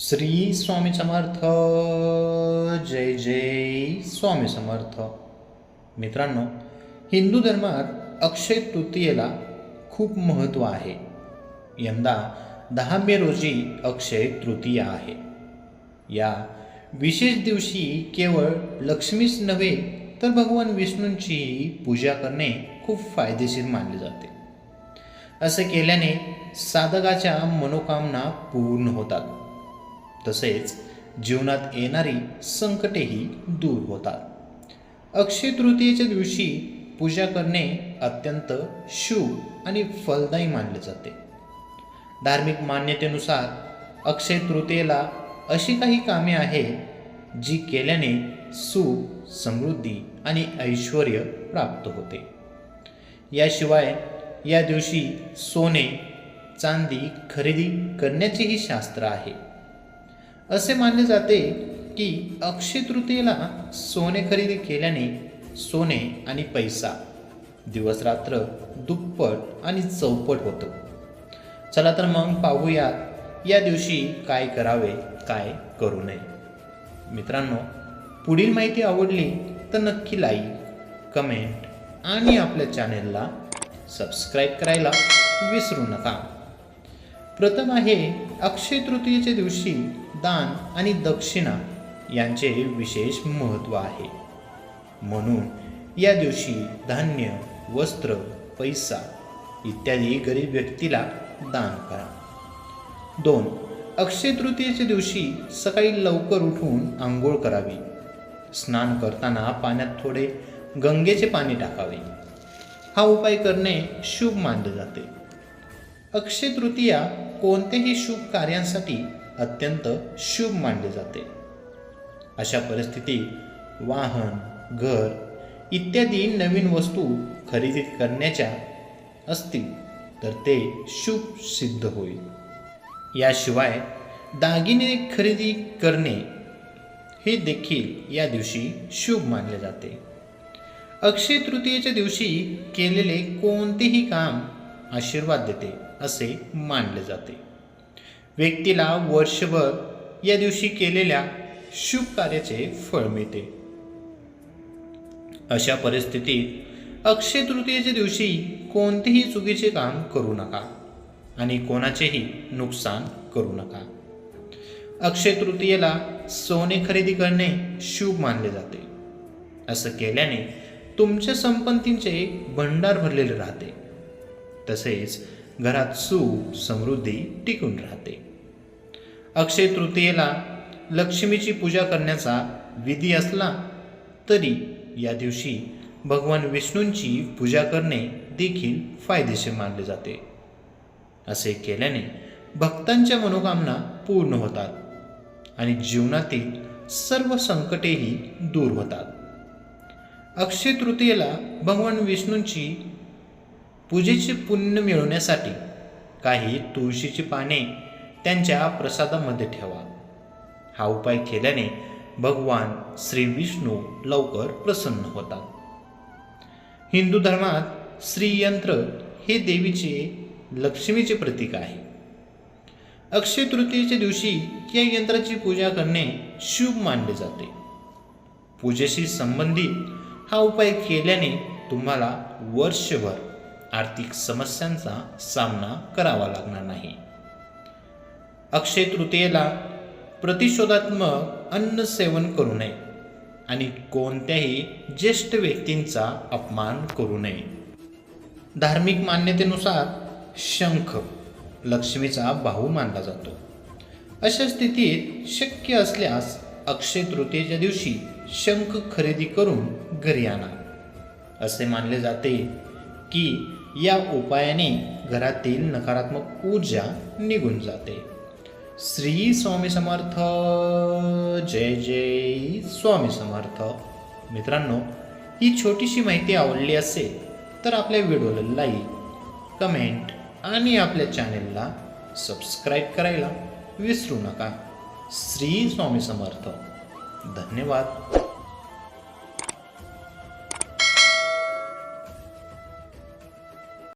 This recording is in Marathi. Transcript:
श्री स्वामी समर्थ. जय जय स्वामी समर्थ. मित्रांनो हिंदू धर्मात अक्षय तृतीयेला खूप महत्त्व आहे. यंदा दहा मे रोजी अक्षय तृतीया आहे. या विशेष दिवशी केवळ लक्ष्मीच नव्हे तर भगवान विष्णूंचीही पूजा करणे खूप फायदेशीर मानले जाते. असे केल्याने साधकाच्या मनोकामना पूर्ण होतात. तसेच जीवनात येणारी संकटेही दूर होतात. अक्षय तृतीयेच्या दिवशी पूजा करणे अत्यंत शुभ आणि फलदायी मानले जाते. धार्मिक मान्यतेनुसार अक्षय तृतीयेला अशी काही कामे आहेत जी केल्याने सुख समृद्धी आणि ऐश्वर प्राप्त होते. याशिवाय या दिवशी सोने चांदी खरेदी करण्याचेही शास्त्र आहे. असे मानले जाते की अक्षय तृतीयेला सोने खरेदी केल्याने सोने आणि पैसा दिवसरात्र दुप्पट आणि चौपट होतो. चला तर मग पाहूयात या दिवशी काय करावे काय करू नये. मित्रांनो पुढील माहिती आवडली तर नक्की लाईक कमेंट आणि आपल्या चॅनेलला सबस्क्राईब करायला विसरू नका. प्रथम आहे अक्षय तृतीयेच्या दिवशी दान आणि दक्षिणा यांचे विशेष महत्त्व आहे. म्हणून या दिवशी धान्य वस्त्र पैसा इत्यादी गरीब व्यक्तीला दान करा. दोन अक्षय तृतीयेच्या दिवशी सकाळी लवकर उठून आंघोळ करावी. स्नान करताना पाण्यात थोडे गंगेचे पाणी टाकावे. हा उपाय करणे शुभ मानले जाते. अक्षय तृतीया कोणत्याही शुभ कार्यांसाठी अत्यंत शुभ मानले जाते. अशा परिस्थितीत वाहन घर इत्यादी नवीन वस्तू खरेदी करण्याच्या असतील तर ते शुभ सिद्ध होईल. याशिवाय दागिने खरेदी करणे हे देखील या दिवशी शुभ मानले जाते. अक्षय तृतीयेच्या दिवशी केलेले कोणतेही काम आशीर्वाद देते असे मानले जाते. व्यक्तीला वर्षभर या दिवशी केलेल्या शुभ कार्याचे फळ मिळते. अशा परिस्थितीत अक्षय तृतीयेच्या दिवशी कोणतेही चुकीचे काम करू नका आणि कोणाचेही नुकसान करू नका. अक्षय तृतीयेला सोने खरेदी करणे शुभ मानले जाते. असं केल्याने तुमच्या संपत्तींचे भंडार भरलेले राहते. तसेच घरात सुख समृद्धी टिकून राहते. अक्षय तृतीयेला लक्ष्मीची पूजा करण्याचा विधी असला तरी या दिवशी भगवान विष्णूंची पूजा करणे देखील फायदेशीर मानले जाते. असे केल्याने भक्तांच्या मनोकामना पूर्ण होतात आणि जीवनातील सर्व संकटेही दूर होतात. अक्षय तृतीयेला भगवान विष्णूंची पूजेचे पुण्य मिळवण्यासाठी काही तुळशीची पाने त्यांच्या प्रसादामध्ये ठेवा. हा उपाय केल्याने भगवान श्री विष्णू लवकर प्रसन्न होतात. हिंदू धर्मात श्रीयंत्र हे देवीचे लक्ष्मीचे प्रतीक आहे. अक्षय तृतीयेच्या दिवशी या यंत्राची पूजा करणे शुभ मानले जाते. पूजेशी संबंधित हा उपाय केल्याने तुम्हाला वर्षभर आर्थिक समस्यांचा सामना करावा लागणार नाही. अक्षय तृतीयेला प्रतिशोधात्मक अन्न सेवन करू नये आणि कोणत्याही ज्येष्ठ व्यक्तींचा अपमान करू नये. धार्मिक मान्यतेनुसार शंख लक्ष्मीचा भाऊ मानला जातो. अशा स्थितीत शक्य असल्यास अक्षय तृतीयेच्या दिवशी शंख खरेदी करून घरी आणा. असे मानले जाते की या उपायाने घरातील नकारात्मक ऊर्जा निघून जाते. श्री स्वामी समर्थ. जय जय स्वामी समर्थ. मित्रांनो ही छोटीशी माहिती आवडली असेल तर आपल्या व्हिडिओला लाईक कमेंट आणि आपल्या चॅनेलला सबस्क्राईब करायला विसरू नका. श्री स्वामी समर्थ. धन्यवाद.